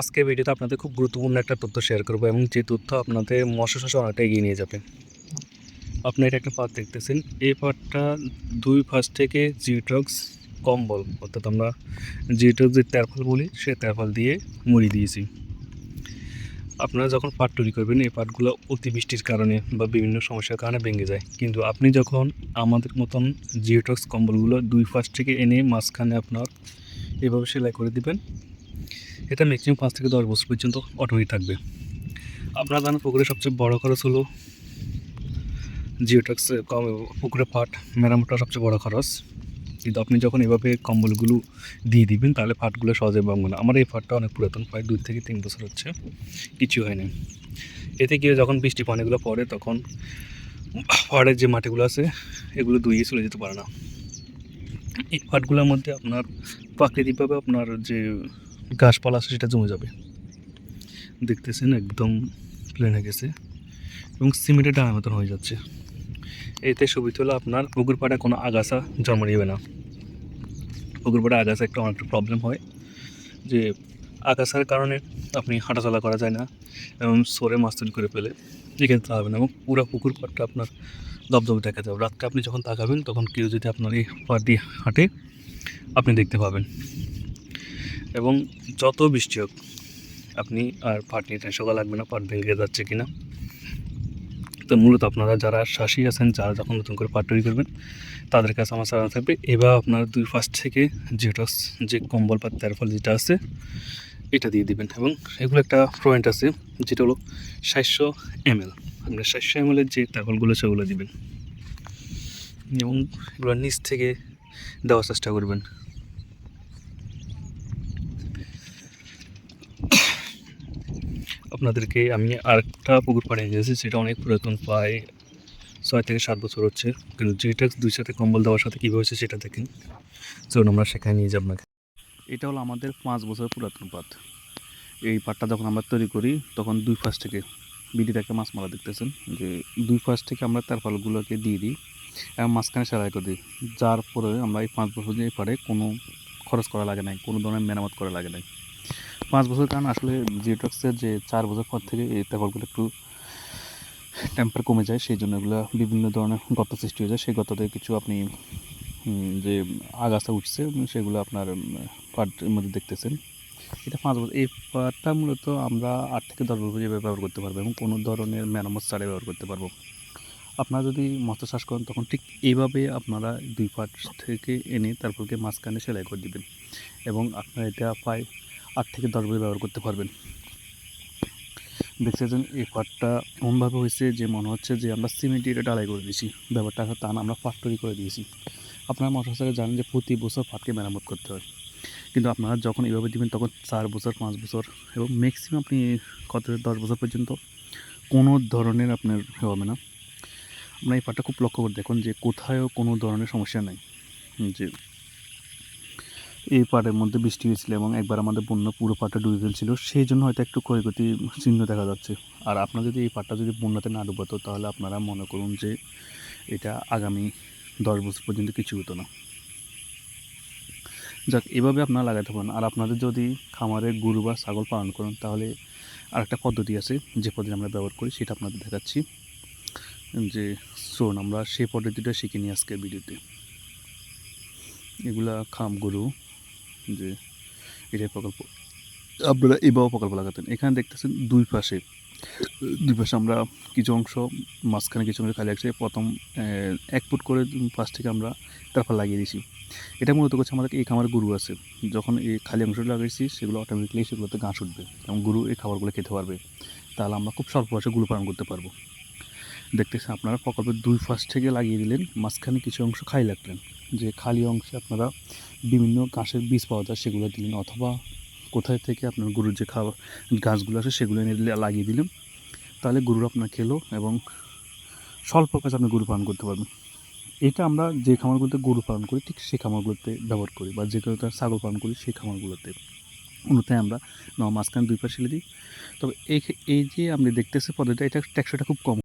আজকে ভিডিওতে আপনাদের খুব গুরুত্বপূর্ণ একটা তথ্য শেয়ার করব এবং যে তথ্য আপনাদের মৎস্য চাষে অনেকটা এগিয়ে নিয়ে যাবে। আপনি এটা একটা পাট দেখতেছেন। এই পাটটা দুই ফাঁস থেকে জিটক্স কম্বল, অর্থাৎ আমরা জিটক্স যে তেরফল বলি, সে তেরফল দিয়ে মুড়ি দিয়েছি। আপনারা যখন পাট তৈরি করবেন, এই পাটগুলো অতিবৃষ্টির কারণে বা বিভিন্ন সমস্যার কারণে ভেঙে যায়। কিন্তু আপনি যখন আমাদের মতন জিওটক্স কম্বলগুলো দুই ফাঁস থেকে এনে মাঝখানে আপনার এভাবে সেলাই করে দিবেন এটা ম্যাক্সিমাম পাঁচ থেকে দশ বছর পর্যন্ত অটোমেটিক থাকবে। আপনার জানেন পুকুরে সবচেয়ে বড় খরচ হলো জিওটক্স কম পুকুরে পাট মেরামতটা সবচেয়ে বড় খরচ। কিন্তু আপনি যখন এভাবে কম্বলগুলো দিয়ে দিবেন, তাহলে ফাটগুলো সহজে ভাঙবে না। আমার এই ফাটটা অনেক পুরাতন, প্রায় দুই থেকে তিন বছর হচ্ছে কিছু হয়নি। এতে গিয়ে যখন বৃষ্টি পানিগুলো পড়ে, তখন পাহাড়ের যে মাটিগুলো আছে, এগুলো ধুয়ে চলে যেতে পারে না। এই পাটগুলোর মধ্যে আপনার প্রাকৃতিকভাবে আপনার যে গাছপালা আছে, সেটা জমে যাবে। দেখতেছেন, একদম প্লেন হয়ে গেছে। এবং সিমেন্টের ডাঙার মতন হয়ে যাচ্ছে। এতে সুবিধা হলো আপনার পুকুর কোনো আগাছা জন্ম নেবে না। পুকুর আগাছা একটা অনেকটা প্রবলেম হয়, যে আগাছার কারণে আপনি হাঁটাচলা করা যায় না এবং সরে মাছ তৈরি করে ফেলে। এক্ষেত্রে হবে না এবং পুরো পুকুর পাড়টা আপনার দবদবে দেখা যাবে। রাত্রে আপনি যখন তাকাবেন, তখন কেউ যদি আপনার এই পাড় দিয়ে হাঁটে, আপনি দেখতে পাবেন। এবং যত বৃষ্টি হোক, আপনি আর পাট নিয়ে লাগবে না, পাট ভেঙে যাচ্ছে কিনা। তো মূলত আপনারা যারা শাসি আছেন, যারা যখন নতুন করে পাট তৈরি করবেন, তাদের কাছে আমার সারা থাকবে। এবার আপনার দুই ফার্স্ট থেকে যেটা যে কম্বল বা তেরফল যেটা আছে, এটা দিয়ে দিবেন এবং এগুলো একটা পয়েন্ট আছে, যেটা হলো সাতশো এম এল আপনার সাতশো এম এলের যে তেরফলগুলো সেগুলো দিবেন। এবং এগুলো নিচ থেকে দেওয়ার চেষ্টা করবেন। আপনাদেরকে আমি আরেকটা পুকুর পাড়ে গেছি সেটা অনেক পুরাতন, প্রায় ছয় থেকে সাত বছর হচ্ছে। কিন্তু যেটা দুই সাথে কম্বল দেওয়ার সাথে কী হয়েছে সেটা দেখেন। চলুন আমরা সেখানে নিয়ে যাব আপনাকে। এটা হলো আমাদের পাঁচ বছর পুরাতন পাত এই পাটটা যখন আমরা তৈরি করি, তখন দুই ফাঁস থেকে বিডিতে একটা মাছ মারা দেখতেছেন, যে দুই ফাঁস থেকে আমরা তার পালগুলোকে দিয়ে দিই এবং মাঝখানে সেলাই করে দিই। যার পরে আমরা এই পাঁচ বছর দিয়ে পারে কোনো খরচ করা লাগে নাই, কোনো ধরনের মেরামত করা লাগে নাই। পাঁচ বছর, কারণ আসলে জিওটক্সের যে চার বছর পর থেকে এই তেফলগুলো একটু টেম্পার কমে যায়, সেই জন্য এগুলো বিভিন্ন ধরনের গত সৃষ্টি হয়ে যায়। সেই গর্ততে কিছু আপনি যে আগাছা উঠছে, সেগুলো আপনার পাটের মধ্যে দেখতেছেন। এটা পাঁচ বছর, এই পাটটা মূলত আমরা আট থেকে দশ বছর পর্যন্ত ব্যবহার করতে পারব এবং কোনো ধরনের মেরামত ছাড়াই ব্যবহার করতে পারব। আপনারা যদি মৎস্য চাষ করেন, তখন ঠিক এইভাবে আপনারা দুই পাট থেকে এনে তারপরকে মাঝখানে সেলাই করে দিবেন। এবং আপনারা এটা প্রায় আট থেকে দশ বছর ব্যবহার করতে পারবেন। দেখতেছেন এই পাটটা এমনভাবে হয়েছে যে মনে হচ্ছে যে আমরা সিমেন্ট এটা ডালাই করে দিয়েছি। ব্যাপারটা তা না, আমরা পাট তৈরি করে দিয়েছি। আপনারা মশলা জানেন যে প্রতি বছর পাটকে মেরামত করতে হয়। কিন্তু আপনারা যখন এইভাবে দিবেন, তখন চার বছর, পাঁচ বছর এবং ম্যাক্সিমাম আপনি কত দশ বছর পর্যন্ত কোনো ধরনের আপনার হবে না। আমরা এই পাটটা খুব লক্ষ্য করে দেখুন যে কোথায়ও কোনো ধরনের সমস্যা নাই। যে এই পাটের মধ্যে বৃষ্টি হয়েছিল এবং একবার আমাদের বন্যা পুরো পাটটা ডুবে ফেলছিল সেই জন্য হয়তো একটু ক্ষয়ক্ষতি চিহ্ন দেখা যাচ্ছে। আর আপনার যদি এই পাটটা যদি বন্যাতে না ডুবাতো, তাহলে আপনারা মনে করুন যে এটা আগামী দশ বছর পর্যন্ত কিছু হতো না। যাক, এভাবে আপনারা লাগাতে পারেন। আর আপনাদের যদি খামারে গরু বা ছাগল পালন করেন, তাহলে আরেকটা পদ্ধতি আছে, যে পদ্ধতি আমরা ব্যবহার করি, সেটা আপনাদের দেখাচ্ছি। যে শোন, আমরা সেই পদ্ধতিটা শিখে নিই আজকে ভিডিওতে। এগুলা খাম গরু যে এটাই প্রকল্প। আপনারা এভাবে প্রকল্প লাগাতেন। এখানে দেখতেছেন দুই পাশে। দুই পাশে আমরা কিছু অংশ, মাঝখানে কিছু অংশ খালি আছে। প্রথম এক ফুট করে পাশ থেকে আমরা তারপর লাগিয়ে দিয়েছি। এটা মূলত করছে আমাদের এই খামারে গরু আছে। যখন এই খালি অংশটা লাগাইছি, সেগুলো অটোমেটিকলি সেগুলোতে ঘাস উঠবে এবং গরু এই খাবারগুলো খেতে পারবে। তাহলে আমরা খুব স্বল্প বয়সে গরু পালন করতে পারব। দেখতেছেন আপনারা প্রকল্পের দুই ফাঁস থেকে লাগিয়ে দিলেন, মাঝখানে কিছু অংশ খালি রাখলেন যে খালি অংশে আপনারা বিভিন্ন ঘাসের বীজ পাওয়া যায়, সেগুলো দিলেন অথবা কোথায় থেকে আপনার গরুর যে খাবার, গাছগুলো আছে সেগুলো এনে লাগিয়ে দিলেন। তাহলে গরুর আপনার খেলো এবং স্বল্প কাছে আপনি গরু পালন করতে পারবেন। এটা আমরা যে খামারগুলোতে গরু পালন করি, ঠিক সেই খামারগুলোতে ব্যবহার করি বা যে খামারগুলোতে ছাগল পালন করি সেই খামারগুলোতে। অন্যথায় আমরা ন মাঝখানে দুই পাশে দিই। তবে এই এই যে আপনি দেখতেছে পদ্ধতিটা এটা ট্যাক্সটা খুব কম।